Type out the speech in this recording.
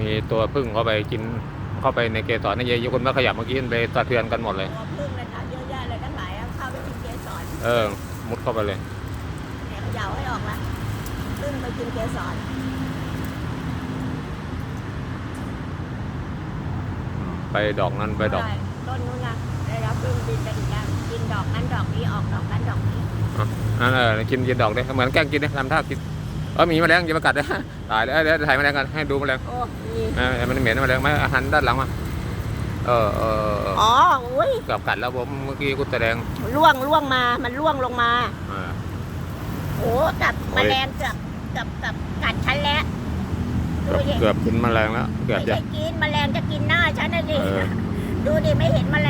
มีตัวพึ่งเข้าไปกินเข้าไปในเกสรนี่เยอะคนมาขยับเมื่อกี้มันไปสะเทือนกันหมดเลยตัวพึ่งเลยนะเยอะแยะเลยทั้งหลายอะเข้าไปกินเกสรเออ มุดเข้าไปเลยเนี่ยเขยาวให้ออกละพึ่งไปกินเกสรไปดอกนั้นไปดอก ใช่ต้นนู้นนะได้รับพึ่งบินไปอีกแล้วกินดอกนั้นดอกนี้ออกดอกนั้นดอกนี้ นั่นเออกินกินดอกเลยเหมือนแกล้งกินเลยทำท่ากิน เออมีแมลงอย่ามากัดนะตายแล้วเดี๋ยวถ่ายแมลงกันให้ดูแมลงโอ้มีเออมันเหม็นแมลงไหมอาหารด้านหลังมาเออเออเอออ๋ออุ้ยเกือบกัดแล้วผมเมื่อกี้กูแสดงล่วงล่วงมา มันล่วงลงมาอ่าโอ้กับแมลงเกือบเกือบเกือบกัดฉันแล้วดูเกือบดิเกือบกินแมลงแล้วเกือบไม่จะใช่กินแมลงจะกินหน้าฉันนะดิเออดูดิไม่เห็นแมลงเออล่วงมา